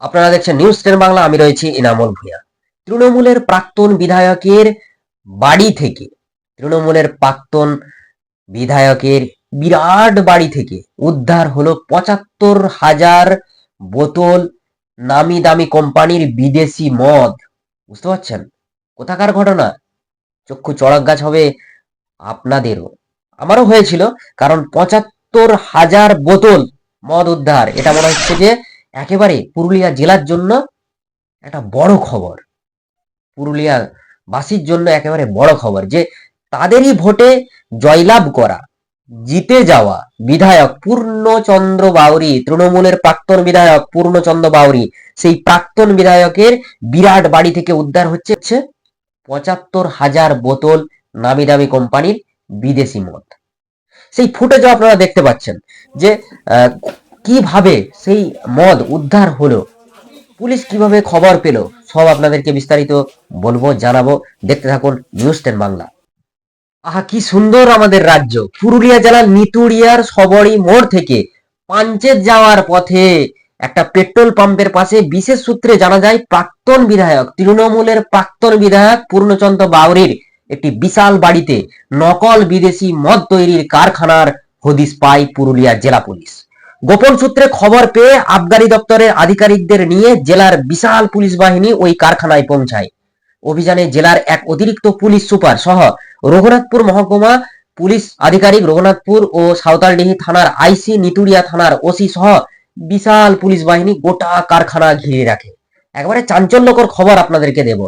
আপনারা দেখছেন news ten Bangla আমি রয়েছি ইনামল ভূঁইয়া। তৃণমূলের প্রাক্তন বিধায়কের বাড়ি থেকে, তৃণমূলের প্রাক্তন বিধায়কের বিরাট বাড়ি থেকে উদ্ধার হলো পঁচাত্তর হাজার বোতল নামি দামি কোম্পানির বিদেশি মদ। বুঝতে পারছেন? কোথাকার ঘটনা? চক্ষু চড়ক গাছ হবে আপনাদেরও। আমারও হয়েছিল, কারণ পঁচাত্তর হাজার বোতল মদ উদ্ধার। এটা মনে হচ্ছে যে একেবারে পুরুলিয়া জেলার জন্য একটা বড় খবর। পুরুলিয়া বাসীর জন্য একেবারে বড় খবর যে তাদেরই ভোটে জয়লাভ করা, জিতে যাওয়া বিধায়ক পূর্ণচন্দ্র বাউরি, তৃণমূলের প্রাক্তন বিধায়ক পূর্ণচন্দ্র বাউরি, সেই প্রাক্তন বিধায়কের বিরাট বাড়ি থেকে উদ্ধার হচ্ছে পঁচাত্তর হাজার বোতল নামি দামি কোম্পানির বিদেশি মদ। সেই ফুটেজও আপনারা দেখতে পাচ্ছেন যে কীভাবে সেই মদ উদ্ধার হলো? পুলিশ কীভাবে খবর পেল? সব আপনাদেরকে বিস্তারিত বলব, জানাব। দেখতে থাকুন নিউজ টেন বাংলা। আহা, কি সুন্দর আমাদের রাজ্য। পুরুলিয়া জেলার নিতুড়িয়ার সবরি মোড় থেকে পাঞ্চেত যাওয়ার পথে একটা পেট্রোল পাম্পের পাশে বিশেষ সূত্রে জানা যায়, প্রাক্তন বিধায়ক, তৃণমূলের প্রাক্তন বিধায়ক পূর্ণচন্দ্র বাউরির একটি বিশাল বাড়িতে নকল বিদেশি মদ তৈরির কারখানার হদিস পায় পুরুলিয়া জেলা পুলিশ। গোপন সূত্রে খবর পেয়ে আবগারি দপ্তরের আধিকারিকদের নিয়ে জেলার বিশাল পুলিশ বাহিনী ওই কারখানায় পৌঁছায়। অভিযানে জেলার এক অতিরিক্ত পুলিশ সুপার সহ রঘুনাথপুর মহকুমা পুলিশ আধিকারিক রঘুনাথপুর ও সাঁওতালডিহি থানার আইসি নিতুড়িয়া থানার ওসি সহ বিশাল পুলিশ বাহিনী গোটা কারখানা ঘিরে রাখে। একেবারে চাঞ্চল্যকর খবর আপনাদেরকে দেব।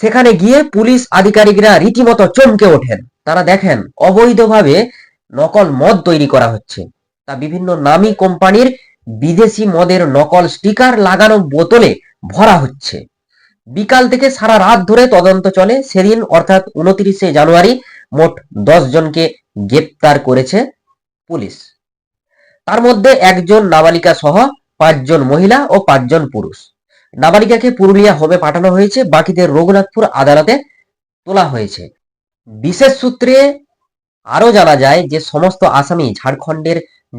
সেখানে গিয়ে পুলিশ আধিকারিকরা রীতিমতো চমকে ওঠেন। তারা দেখেন, অবৈধভাবে নকল মদ তৈরি করা হচ্ছে। তা বিভিন্ন নামী কোম্পানির বিদেশি মদের নকল স্টিকার লাগানো বোতলে ভরা হচ্ছে। বিকাল থেকে সারা রাত ধরে তদন্ত চলে। সেদিন অর্থাৎ উনত্রিশে জানুয়ারি মোট দশ জনকে গ্রেপ্তার করেছে পুলিশ। তার মধ্যে একজন নাবালিকা সহ পাঁচজন মহিলা ও পাঁচজন পুরুষ। নাবালিকাকে পুরুলিয়া হোমে পাঠানো হয়েছে। বাকিদের রঘুনাথপুর আদালতে তোলা হয়েছে। বিশেষ সূত্রে আরও জানা যায় যে সমস্ত আসামি ঝাড়খণ্ডের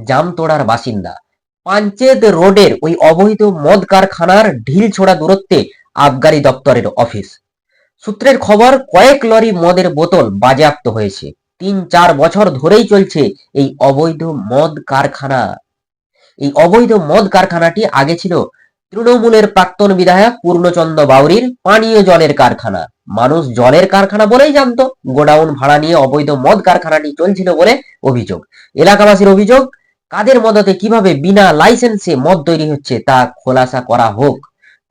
জামতোড়ার বাসিন্দা। পাঞ্চেত রোডের ওই অবৈধ মদ কারখানার ঢিল ছোড়া দূরত্বে আবগারি দপ্তরের অফিস। সূত্রের খবর, কয়েক লরি মদের বোতল বাজেয়াপ্ত হয়েছে। তিন চার বছর ধরেই চলছে এই অবৈধ মদ কারখানা। এই অবৈধ মদ কারখানাটি আগে ছিল তৃণমূলের প্রাক্তন বিধায়ক পূর্ণচন্দ্র বাউরির পানীয় জলের কারখানা। মানুষ জলের কারখানা বলেই জানতো, গোডাউন ভাড়া নিয়ে অবৈধ মদ কারখানাটি চলছিল বলে অভিযোগ। এলাকাবাসীর অভিযোগ কাদের মদতে কীভাবে বিনা লাইসেন্সে মদ তৈরি হচ্ছে তা খোলাসা করা হোক।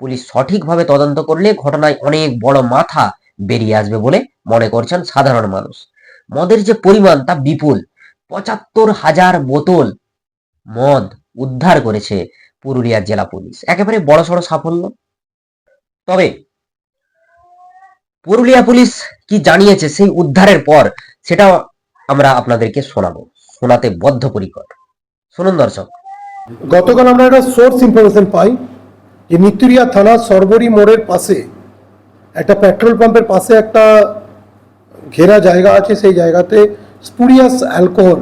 পুলিশ সঠিকভাবে তদন্ত করলে ঘটনায় অনেক বড় মাথা বেরিয়ে আসবে বলে মনে করছেন সাধারণ মানুষ। মদের যে পরিমাণ তা বিপুল। পঁচাত্তর হাজার বোতল মদ উদ্ধার করেছে পুরুলিয়া জেলা পুলিশ। একেবারে বড়সড় সাফল্য। তবে পুরুলিয়া পুলিশ কি জানিয়েছে সেই উদ্ধারের পর সেটা আমরা আপনাদেরকে শোনাবো। শোনাতে বদ্ধপরিকর। শুনুন দর্শক। গতকাল আমরা একটা সোর্স ইনফরমেশন পাই যে নিতুরিয়া থানা সরবরি মোড়ের পাশে একটা পেট্রোল পাম্পের পাশে একটা ঘেরা জায়গা আছে, সেই জায়গাতে স্পুরিয়াস অ্যালকোহল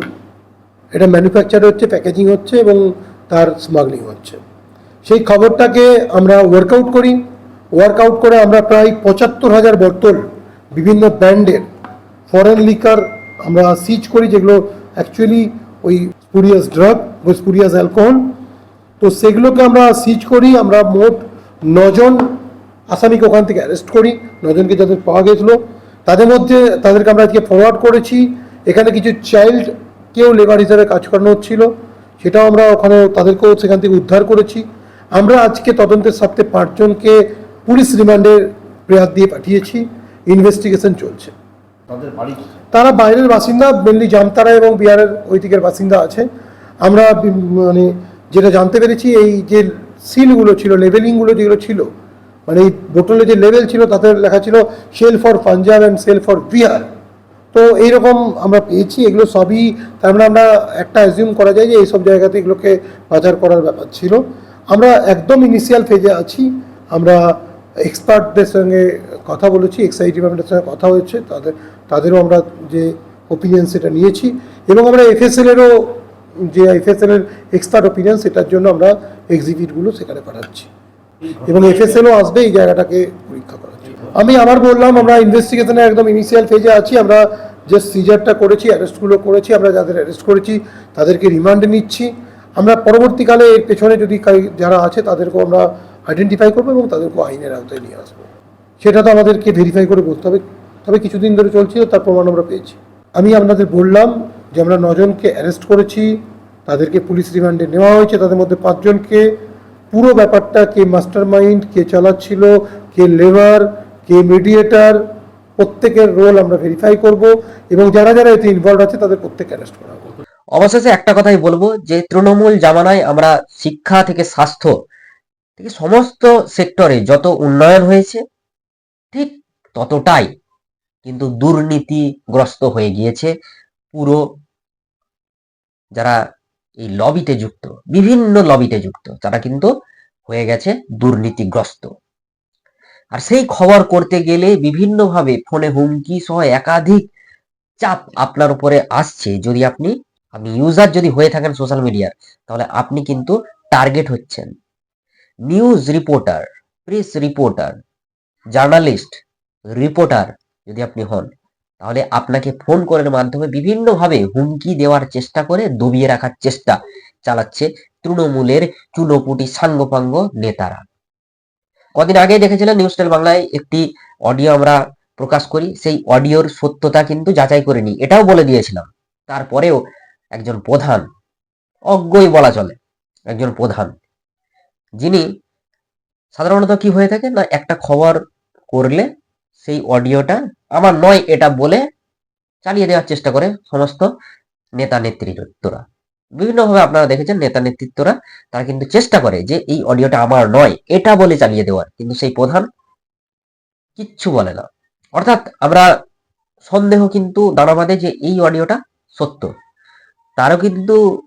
এটা ম্যানুফ্যাকচার হচ্ছে প্যাকেজিং হচ্ছে এবং তার স্মাগলিং হচ্ছে। সেই খবরটাকে আমরা ওয়ার্কআউট করি। ওয়ার্কআউট করে আমরা প্রায় পঁচাত্তর হাজার বোতল বিভিন্ন ব্র্যান্ডের ফরেন লিকার আমরা সিজ করি, যেগুলো অ্যাকচুয়ালি ওই স্পুরিয়াস ড্রাগ বা স্পুরিয়াস অ্যালকোহল তো সেগুলোকে আমরা সিজ করি, আমরা মোট নজন আসামিকে ওখান থেকে অ্যারেস্ট করি, নজনকে যাদের পাওয়া গেছিল তাদের মধ্যে, তাদেরকে আমরা আজকে ফরওয়ার্ড করেছি। এখানে কিছু চাইল্ড কেউ লেবার হিসাবে কাজ করানো হচ্ছিল। সেটাও আমরা ওখানে তাদেরকেও সেখান থেকে উদ্ধার করেছি। আমরা আজকে তদন্তের স্বার্থে পাঁচজনকে পুলিশ রিমান্ডের প্রেয়ার দিয়ে পাঠিয়েছি। ইনভেস্টিগেশন চলছে। তাদের বাড়ি? তারা বাইরের বাসিন্দা মেনলি জামতারা এবং বিহারের ওই দিকের বাসিন্দা আছে। আমরা মানে যেটা জানতে পেরেছি, এই যে সিলগুলো ছিল লেভেলিংগুলো যেগুলো ছিল মানে এই বোটলে যে লেভেল ছিল, তাতে লেখা ছিল sale for Punjab and sale for Bihar তো এইরকম আমরা পেয়েছি, এগুলো সবই, তার মানে আমরা একটা অ্যাজিউম করা যায় যে এইসব জায়গাতে এগুলোকে বাজার করার ব্যাপার ছিল। আমরা একদম ইনিশিয়াল ফেজে আছি, আমরা এক্সপার্টদের সঙ্গে কথা বলেছি এক্সাইজ ডিপার্টমেন্টের সঙ্গে কথা হয়েছে, তাদের, তাদেরও আমরা যে ওপিনিয়ন সেটা নিয়েছি এবং আমরা এফএসএলেরও যে এফএসএলের এক্সপার্ট ওপিনিয়ন সেটার জন্য আমরা এক্সিকিউটগুলো সেখানে পাঠাচ্ছি। এবং এফএসএলও আসবে এই জায়গাটাকে পরীক্ষা করার জন্য। আমি আবার বললাম, আমরা ইনভেস্টিগেশনের একদম ইনিশিয়াল ফেজে আছি, আমরা যে সিজারটা করেছি অ্যারেস্টগুলো করেছি, আমরা যাদের অ্যারেস্ট করেছি তাদেরকে রিমান্ডে নিচ্ছি। আমরা পরবর্তীকালে এর পেছনে যদি যারা আছে তাদেরকেও আমরা আইডেন্টিফাই করব এবং তাদেরকে আইনের আওতায় নিয়ে আসব। সেটা তো আমাদেরকে ভেরিফাই করে বলতে হবে। তবে কিছুদিন ধরে চলছিল তার প্রমাণ আমরা পেয়েছি। আমি আপনাদের বললাম যে আমরা নজনকে অ্যারেস্ট করেছি, তাদেরকে পুলিশ রিমান্ডে নেওয়া হয়েছে, তাদের মধ্যে পাঁচজনকে। পুরো ব্যাপারটা কে মাস্টার মাইন্ড কে চালাচ্ছিল, কে লেবার কে মিডিয়েটার প্রত্যেকের রোল আমরা ভেরিফাই করব এবং যারা যারা এতে ইনভলভ আছে, তাদের প্রত্যেককে অ্যারেস্ট করা হবে অবশেষে একটা কথাই বলব, যে তৃণমূল জামানায় আমরা শিক্ষা থেকে স্বাস্থ্য থেকে সমস্ত সেক্টরে যত উন্নয়ন হয়েছে, ঠিক ততটাই কিন্তু দুর্নীতিগ্রস্ত হয়ে গিয়েছে পুরো যারা এই লবিতে যুক্ত, বিভিন্ন লবিতে যুক্ত, তারা কিন্তু হয়ে গেছে দুর্নীতিগ্রস্ত। আর সেই খবর করতে গেলে বিভিন্নভাবে ফোনে হুমকি সহ একাধিক চাপ আপনার উপরে আসছে। যদি আপনি আপনি ইউজার যদি হয়ে থাকেন সোশ্যাল মিডিয়ার তাহলে আপনি কিন্তু টার্গেট হচ্ছেন। News reporter press reporter journalist reporter যদি আপনি হন, তাহলে আপনাকে ফোন করার মাধ্যমে বিভিন্নভাবে হুমকি দেওয়ার চেষ্টা করে, দবিয়ে রাখার চেষ্টা চালাচ্ছে তৃণমূলের চুনোপুটি সাঙ্গপাঙ্গ নেতারা। কদিন আগে দেখেছিলেন নিউজ টেল বাংলায় একটি অডিও আমরা প্রকাশ করি, সেই অডিওর সত্যতা কিন্তু যাচাই করে নিই। এটাও বলে দিয়েছিলাম। তারপরেও একজন প্রধান, অজ্ঞই বলা চলে, একজন প্রধান। যিনি সাধারণত কি হয়ে থাকে না, একটা খবর করলে সেই অডিওটা আমার নয় এটা বলে চালিয়ে দেওয়ার চেষ্টা করে সমস্ত নেতা নেতৃত্বরা। বিভিন্নভাবে আপনারা দেখেছেন নেতা নেতৃত্বরা তারা কিন্তু চেষ্টা করে যে এই অডিওটা আমার নয়, এটা বলে চালিয়ে দেওয়ার। কিন্তু সেই প্রধান কিচ্ছু বলে না। অর্থাৎ আমরা সন্দেহ কিন্তু দাঁড়া বাঁধে যে এই অডিওটা সত্য। তারও কিন্তু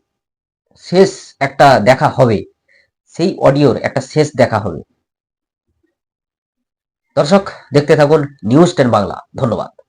শেষ একটা দেখা হবে। সেই অডিওর একটা শেষ দেখা হবে। দর্শক দেখতে থাকুন নিউজ টেন বাংলা। ধন্যবাদ।